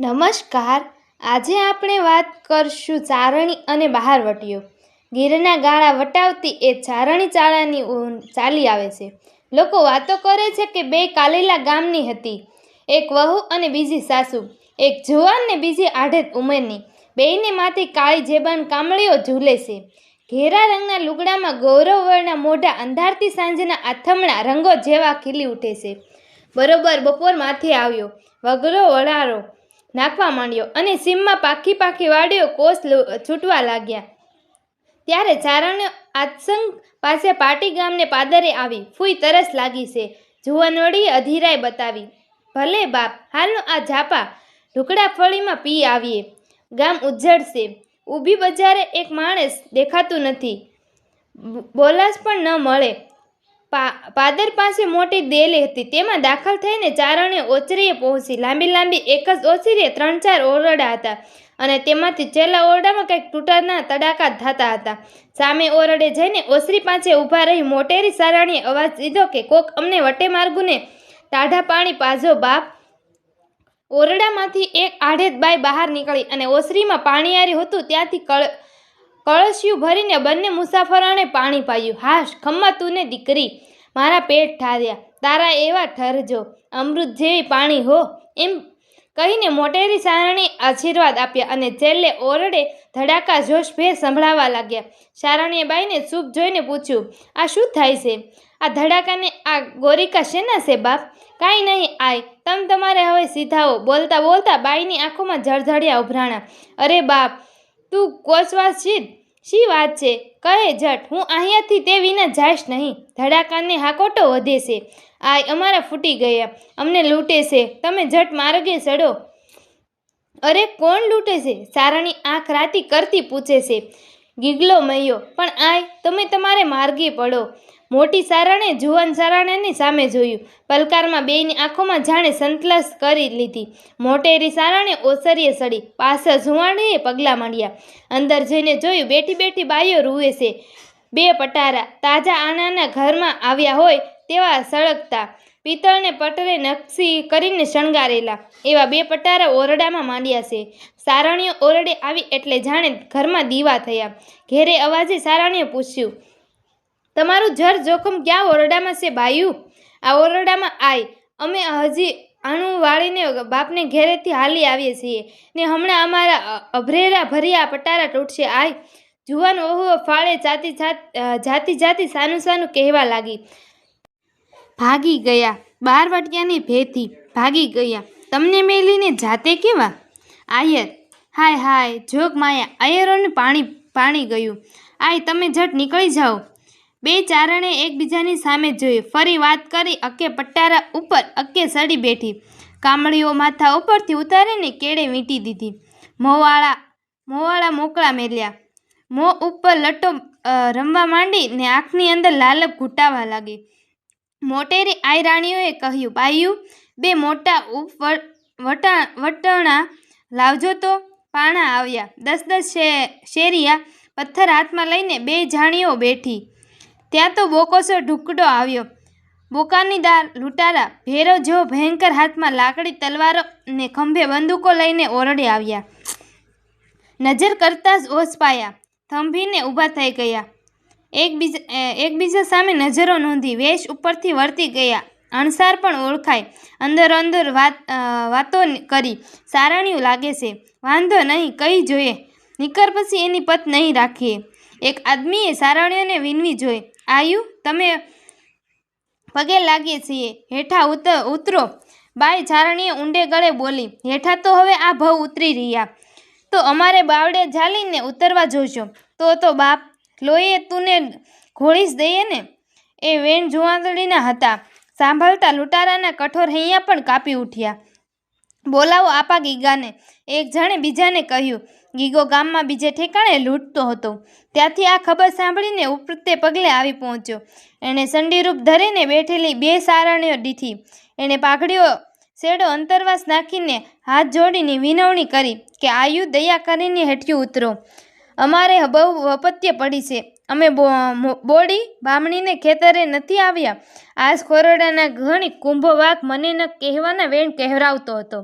નમસ્કાર. આજે આપણે વાત કરશું ચારણી અને બહારવટીઓ ગીરના ગાળા વટાવતી એ ચારણી ચાળાની ચાલી આવે છે. લોકો વાતો કરે છે કે બે કાલેલા ગામની હતી. એક વહુ અને બીજી સાસુ. એક જુવાન ને બીજી આઢેત ઉંમરની. બેયને માથી કાળી જેબાન કામળીઓ ઝૂલે છે. ઘેરા રંગના લુગડામાં ગૌરવવર્ણના મોઢા અંધારતી સાંજના આથમણા રંગો જેવા ખીલી ઉઠે છે. બરોબર બપોર માથે આવ્યો. વગરો વડારો નાખવા માંડ્યો અને સીમમાં પાખી પાખી વાડીઓ કોષ છૂટવા લાગ્યા. ત્યારે ચારણ્ય આતસંગ પાસે પાટી ગામને પાદરે આવી. ફૂઈ તરસ લાગી છે. જુવાનોડીએ અધીરાય બતાવી. ભલે બાપ, હાલનો આ ઝાપા ઢુકડા ફળીમાં પી આવીએ. ગામ ઉજ્જડશે. ઊભી બજારે એક માણસ દેખાતું નથી. બોલાસ પણ ન મળે. પાદર પાસે મોટી દેલી હતી. તેમાં દાખલ થઈને ચારણે ઓચરીએ પહોંચી. લાંબી લાંબી એક જ ઓચરીએ ત્રણ ચાર ઓરડા હતા અને તેમાંથી છેલ્લા ઓરડામાં કંઈક તૂટાના તડાકા થતા હતા. સામે ઓરડે જઈને ઓસરી પાસે ઊભા રહી મોટેરી સારાણીએ અવાજ દીધો કે, કોક અમને વટે માર્ગુને ટાઢા પાણી પાજો, બાપ. ઓરડામાંથી એક આઢેદ બાઈ બહાર નીકળી અને ઓસરીમાં પાણીયારી હતું. ત્યાંથી કળ કળશિયું ભરીને બંને મુસાફરોને પાણી પાયું. હાશ, ખમ્મા તું ને દીકરી, મારા પેટ ઠાર્યા. તારા એવા ઠરજો, અમૃત જેવી પાણી હો. એમ કહીને મોટેરી સારણી આશીર્વાદ આપ્યા અને છેલ્લે ઓરડે ધડાકા જોશભેર સંભળાવા લાગ્યા. સારણીએ બાઈને સૂપ જોઈને પૂછ્યું, આ શું થાય છે? આ ધડાકાને આ ગોરિકા શેના છે બાપ? કાંઈ નહીં, આય, તમ તમારે હવે સીધાઓ બોલતા બોલતા બાઈની આંખોમાં જળઝળિયા ઉભરાણા. અરે બાપ તું કોચવાસ છી શી વાત છે? કહે જટ, હું અહીંયાથી તે વિના જાઈશ નહીં. ધડાકાને હાકોટો વધે છે. આય, અમારા ફૂટી ગયા. અમને લૂંટે છે. તમે જટ માર્ગે ચડો. અરે, કોણ લૂંટે છે? સારાની આંખ રાતી કરતી પૂછે છે. ગીગલો મૈયો, પણ આય, તમે તમારે માર્ગે પડો. મોટી સારણે, જુવાન સારણાની સામે જોયું. પલકારમાં બેયની આંખોમાં જાણે સંતલસ કરી લીધી. મોટેરી સારણે ઓસરીએ સડી. પાછળ જુવાણીએ પગલાં માંડ્યા. અંદર જઈને જોયું, બેઠી બેઠી બાઈઓ રૂવે છે. બે પટારા. તાજા આનાના ઘરમાં આવ્યા હોય તેવા સળગતા. પિત્તળને પટરે નકશી કરીને શણગારેલા. એવા બે પટારા ઓરડામાં માંડ્યા છે. સારણીઓ ઓરડે આવી એટલે જાણે ઘરમાં દીવા થયા. ઘેરે અવાજે સારણીએ પૂછ્યું તમારું જર જોખમ ક્યાં ઓરડામાં છે બાયું? આ ઓરડામાં આય. અમે હજી આણું વાળીને બાપને ઘેરેથી હાલી આવીએ છીએ ને હમણાં અમારા અભરેરા ભર્યા પટારા તૂટશે. આય. જુવાન ઓહો ફાળે જાતી જાત જાતિ જાતી સાનું સાનું કહેવા લાગી. ભાગી ગયા. બાર વટિયાની ભેથી ભાગી ગયા. તમને મેલીને જાતે કેવા? આયર. હાય હાય. જોગ માયા. આયરોને પાણી પાણી ગયું. આય, તમે જટ નીકળી જાઓ. બે ચારણે એકબીજાની સામે જોયું ફરી વાત કરી અકે પટ્ટારા ઉપર, અકે સડી બેઠી. કામળીઓ માથા ઉપરથી ઉતારીને કેળે વીંટી દીધી. મોવાળા મોવાળા મોકળા મેલ્યા. મોં ઉપર લટ્ટો રમવા માંડી ને આંખની અંદર લાલપ ઘૂંટાવા લાગી. મોટેરી આયરાણીઓએ કહ્યું, બાયું, બે મોટા વટા વટણા લાવજો તો પાણા આવ્યા. દસ દસ શેરિયા પથ્થર હાથમાં લઈને બે જાણીઓ બેઠી. ત્યાં તો બોકોસો ઢુકડો આવ્યો. બોકાનીદાર લૂંટારા ભેરો જેવો ભયંકર હાથમાં લાકડી, તલવારો ને ખંભે બંદૂકો લઈને ઓરડે આવ્યા. નજર કરતાં જ ઓસ પાયા. થંભીને ઊભા થઈ ગયા. એકબીજા એકબીજા સામે નજરો નોંધી વેશ ઉપરથી વર્તી ગયા. અણસાર પણ ઓળખાય. અંદર અંદર વાત વાતો કરી. સારણિયું લાગે છે. વાંધો નહીં, કઈ જોઈએ. નીકર પછી એની પત નહીં રાખીએ. એક આદમીએ સારણ્યોને વિનવી જોઈ. આયુ? તમે પગે લાગીએ છીએ. હેઠા ઉતર ઉતરો. બાઈ ચારણીએ ઊંડે ગળે બોલી, હેઠા તો હવે આ ભવ ઉતરી રહ્યા. તો અમારે બાવડે ઝાલીને ઉતરવા જોઈશો તો તો બાપ લોહીએ તુને ઘોળીશ દઈએ ને? એ વેણ જુવાંદડીના હતા. સાંભળતા લૂંટારાના કઠોર હૈયા પણ કાપી ઉઠ્યા. બોલાવો આપા ગીગાને. એક જણે બીજાને કહ્યું, ગીગો ગામમાં બીજે ઠેકાણે લૂંટતો હતો. ત્યાંથી આ ખબર સાંભળીને ઉપરતે પગલે આવી પહોંચ્યો. એણે સંડીરૂપ ધરીને બેઠેલી બે સારણીઓ દીઠી એણે પાઘડીઓ શેડો અંતરવાસ નાખીને હાથ જોડીને વિનવણી કરી કે, આયુ દયા કરીને હેઠ્યું ઉતરો. અમારે બહુ વપત્ય પડી છે. અમે બોડી બામણીને ખેતરે નથી આવ્યા. આજ ખોરડાના ઘણી કુંભો વાઘ મને ન કહેવાના વેણ કહેવરાવતો હતો.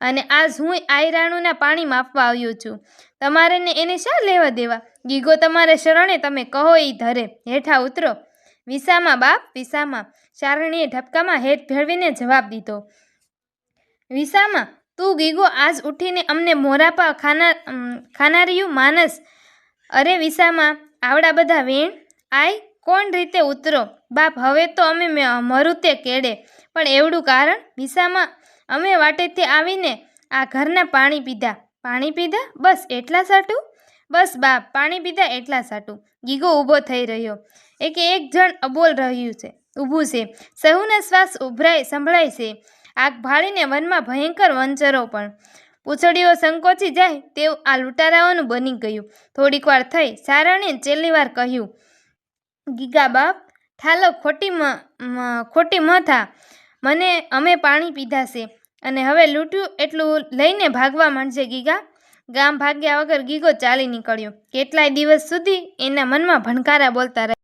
અને આજ હું આયરાણુના પાણી માપવા આવ્યો છું. તમારે ને એને શા લેવા દેવા? ગીગો તમારે શરણે તમે કહો એ ધરે. હેઠા ઉતરો. વિસામાં બાપ, વિસામાં. ચારણીએ ઢબકામાં હેઠ ભેળવીને જવાબ દીધો. વિસામાં, તું ગીગો આજ ઉઠીને અમને મોરાપા ખાના ખાનારિયું માનસ. અરે વિસામાં આવડા બધા વીણ? આય, કોણ રીતે ઉતરો? બાપ, હવે તો અમે મરું તે કેડે. પણ એવડું કારણ? વિસામાં અમે વાટેથી આવીને આ ઘરના પાણી પીધા. પાણી પીધા? બસ એટલા સાટું? બસ બાપ, પાણી પીધા એટલા સાટું. ગીગો ઊભો થઈ રહ્યો. એકે એક જણ અબોલ રહ્યું છે. ઊભું છે. સહુના શ્વાસ ઉભરાય, સંભળાય છે. આગ ભાળીને વનમાં ભયંકર વંચરો પણ. પૂંછડીઓ સંકોચી જાય તેવું આ લૂંટારાઓનું બની ગયું. થોડીક વાર થઈ સારણે છેલ્લી વાર કહ્યું ગીગા બાપ ઠાલો ખોટી ખોટી મથા મને, અમે પાણી પીધા છે અને હવે લૂંટ્યું એટલું લઈને ભાગવા માંડશે ગીગા. ગામ ભાગ્યા વગર ગીગો ચાલી નીકળ્યો. કેટલાય દિવસ સુધી એના મનમાં ભણકારા બોલતા રહ્યા